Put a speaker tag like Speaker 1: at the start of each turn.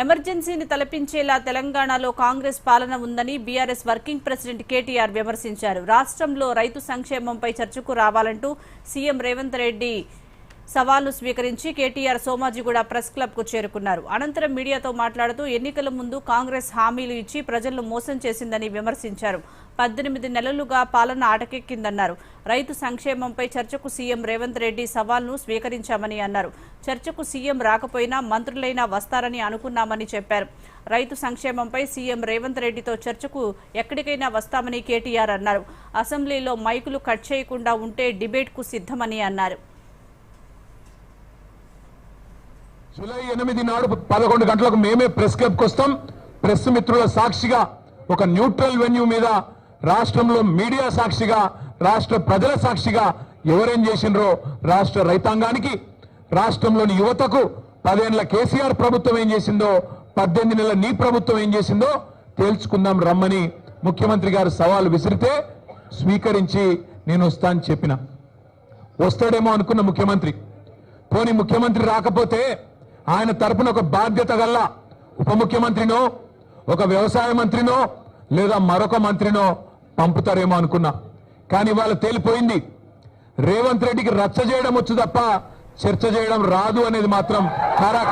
Speaker 1: ఎమర్జెన్సీని తలపించేలా తెలంగాణలో కాంగ్రెస్ పాలన ఉందని బీఆర్ఎస్ వర్కింగ్ ప్రెసిడెంట్ కేటీఆర్ విమర్శించారు. రాష్ట్రంలో రైతు సంక్షేమంపై చర్చకు రావాలంటూ సీఎం రేవంత్ రెడ్డి సవాల్ను స్వీకరించి కేటీఆర్ సోమాజిగూడ ప్రెస్ క్లబ్కు చేరుకున్నారు. అనంతరం మీడియాతో మాట్లాడుతూ ఎన్నికల ముందు కాంగ్రెస్ హామీలు ఇచ్చి ప్రజలను మోసం చేసిందని విమర్శించారు. పద్దెనిమిది నెలలుగా పాలన అటకెక్కిందన్నారు రైతు సంక్షేమంపై చర్చకు సీఎం రేవంత్ రెడ్డి సవాల్ను స్వీకరించామని అన్నారు. చర్చకు సీఎం రాకపోయినా మంత్రులైనా వస్తారని అనుకున్నామని చెప్పారు. రైతు సంక్షేమంపై సీఎం రేవంత్ రెడ్డితో చర్చకు ఎక్కడికైనా వస్తామని కేటీఆర్ అన్నారు. అసెంబ్లీలో మైకులు కట్ చేయకుండా ఉంటే డిబేట్కు సిద్ధమని అన్నారు.
Speaker 2: జూలై ఎనిమిది నాడు పదకొండు గంటలకు మేమే ప్రెస్ క్లబ్కి వస్తాం. ప్రెస్ మిత్రుల సాక్షిగా ఒక న్యూట్రల్ వెన్యూ మీద రాష్ట్రంలో మీడియా సాక్షిగా రాష్ట్ర ప్రజల సాక్షిగా ఎవరేం చేసిండ్రో రాష్ట్ర రైతాంగానికి రాష్ట్రంలోని యువతకు పదేళ్ళ కేసీఆర్ ప్రభుత్వం ఏం చేసిందో పద్దెనిమిది నెలల నీ ప్రభుత్వం ఏం చేసిందో తేల్చుకుందాం రమ్మని ముఖ్యమంత్రి గారు సవాల్ విసిరితే స్వీకరించి నేను వస్తా అని చెప్పిన. వస్తాడేమో అనుకున్న ముఖ్యమంత్రి. పోనీ ముఖ్యమంత్రి రాకపోతే ఆయన తరపున ఒక బాధ్యత గల్ల ఉప ముఖ్యమంత్రినో ఒక వ్యవసాయ మంత్రినో లేదా మరొక మంత్రినో పంపుతారేమో అనుకున్నా. కానీ ఇవాళ తేలిపోయింది. రేవంత్ రెడ్డికి రచ్చ చేయడం వచ్చు తప్ప చర్చ చేయడం రాదు అనేది మాత్రం కారా